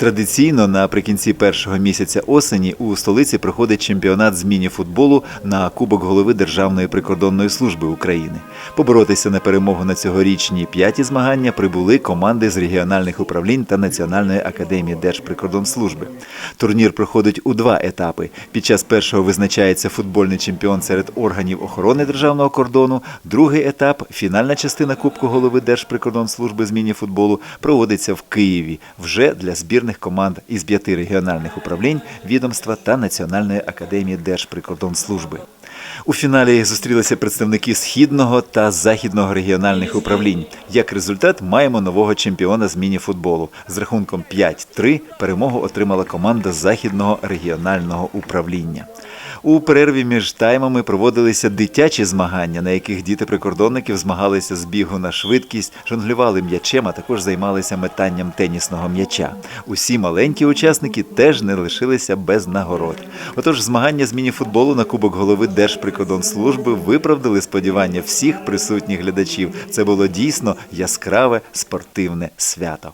Традиційно наприкінці першого місяця осені у столиці проходить чемпіонат з міні-футболу на Кубок голови Державної прикордонної служби України. Поборотися на перемогу на цьогорічні п'яті змагання прибули команди з регіональних управлінь та Національної академії Держприкордонслужби. Турнір проходить у два етапи. Під час першого визначається футбольний чемпіон серед органів охорони державного кордону. Другий етап, фінальна частина Кубку голови Держприкордонслужби з міні-футболу, проводиться в Києві вже для збірних команд із п'яти регіональних управлінь, відомства та Національної академії Держприкордонслужби. У фіналі зустрілися представники східного та західного регіональних управлінь. Як результат, маємо нового чемпіона з міні-футболу. З рахунком 5-3 перемогу отримала команда західного регіонального управління. У перерві між таймами проводилися дитячі змагання, на яких діти прикордонників змагалися з бігу на швидкість, жонглювали м'ячем, а також займалися метанням тенісного м'яча. Усі маленькі учасники теж не лишилися без нагород. Отож, змагання з міні-футболу на Кубок голови Держприкордонслужби виправдали сподівання всіх присутніх глядачів. Це було дійсно яскраве спортивне свято.